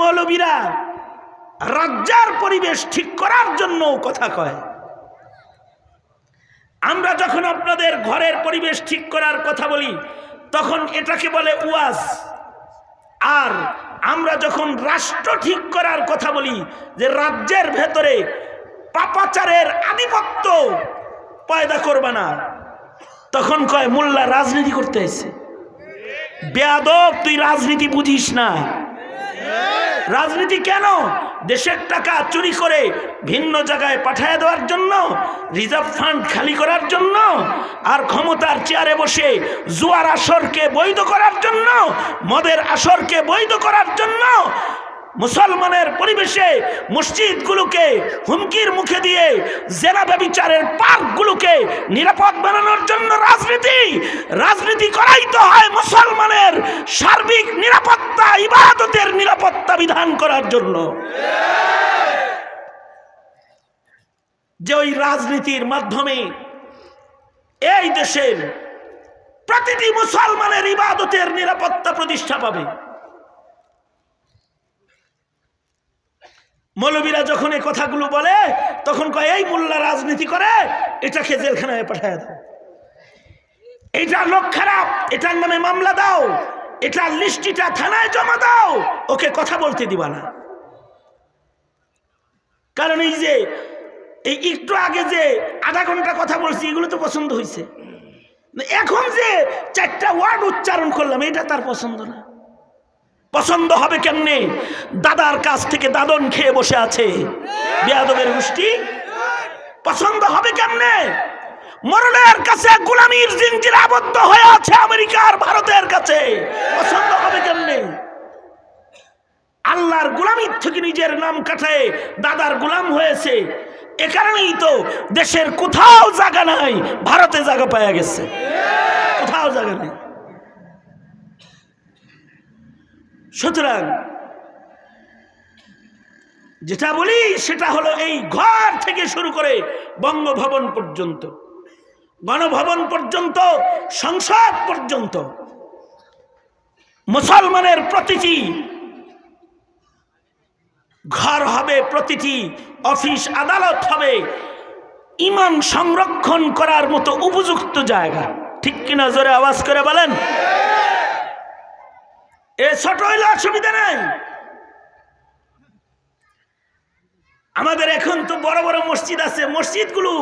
মৌলবীরা রাজ্জার পরিবেশ ঠিক করার জন্য কথা কয়। আমরা যখন আপনাদের ঘরের পরিবেশ ঠিক করার কথা বলি, তখন এটাকে বলে উয়াজ। আর আমরা যখন রাষ্ট্র ঠিক করার কথা বলি, যে রাজ্যের ভেতরে পাপাচারের আধিপত্য পয়দা করবে না, তখন কয়, মোল্লা রাজনীতি করতে এসে বেয়াদব, তুই রাজনীতি বুঝিস না। রাজনীতি কেন? দেশের টাকা চুরি করে ভিন্ন জায়গায় পাঠিয়ে দেওয়ার জন্য, রিজার্ভ ফান্ড খালি করার জন্য, আর ক্ষমতার চেয়ারে বসে জুয়ার আসরকে বৈধ করার জন্য, মদের আসরকে বৈধ করার জন্য মুসলমানের পরিবেশে মসজিদগুলোকে হুমকির মুখে দিয়ে জেনা ব্যবিচারের পার্কগুলোকে নিরাপদ বানানোর জন্য রাজনীতি রাজনীতি করাই তো হয় মুসলমানের সার্বিক নিরাপত্তা, ইবাদতের নিরাপত্তা বিধান করার জন্য। যে ওই রাজনীতির মাধ্যমে এই দেশের প্রতিটি মুসলমানের ইবাদতের নিরাপত্তা প্রতিষ্ঠা পাবে। মৌলবীরা যখন এই কথাগুলো বলে, তখন কয়, এই মোল্লা রাজনীতি করে, এটাকে জেলখানায় পাঠায় দাও। এটা লোক খারাপ, এটার নামে মামলা দাও, এটার লিস্টিটা থানায় জমা দাও, ওকে কথা বলতে দিবা না। কারণ এই যে, এই একটু আগে যে আধা ঘণ্টা কথা বলছি, এগুলো তো পছন্দ হয়েছে এখন যে চারটা ওয়ার্ড উচ্চারণ করলাম, এটা তার পছন্দ না। পছন্দ হবে কেমনে? দাদার কাছ থেকে দাদন খেয়ে বসে আছে। বেয়াদবের গোষ্ঠী। পছন্দ হবে কেমনে? মরণের কাছে গোলামীর জিঞ্জির আবদ্ধ হয়ে আছে আমেরিকার ভারতের কাছে। পছন্দ হবে কেমনে? আল্লাহর গোলামির থেকে নিজের নাম কাটায় দাদার গোলাম হয়েছে। এ কারণেই তো দেশের কোথাও জায়গা নাই, ভারতে জায়গা পাওয়া গেছে। কোথাও জায়গা নেই। সুতরাং যেটা বলি সেটা হলো এই ঘর থেকে শুরু করে বঙ্গভবন পর্যন্ত। গণভবন পর্যন্ত, সংসদ পর্যন্ত, মুসলমানের প্রতিটি ঘর হবে, প্রতিটি অফিস, আদালত হবে, ইমান সংরক্ষণ করার মতো উপযুক্ত জায়গা। ঠিক কিনা জোরে আওয়াজ করে বলেন? এ ছোট হইলে অসুবিধা নাই। আমাদের এখন তো বড় বড় মসজিদ আছে, মসজিদগুলো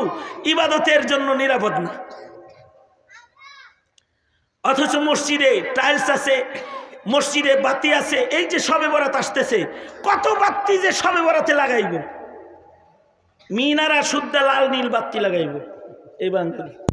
ইবাদতের জন্য নিরাপদ না। অথচ মসজিদে টাইলস আছে, মসজিদে বাতি আছে, এই যে সবে বরাত আসতেছে, কত বাতি যে সবে বরাতে লাগাইব? মিনারা শুদ্ধ লাল নীল বাতি লাগাইব, এই বান্ধবী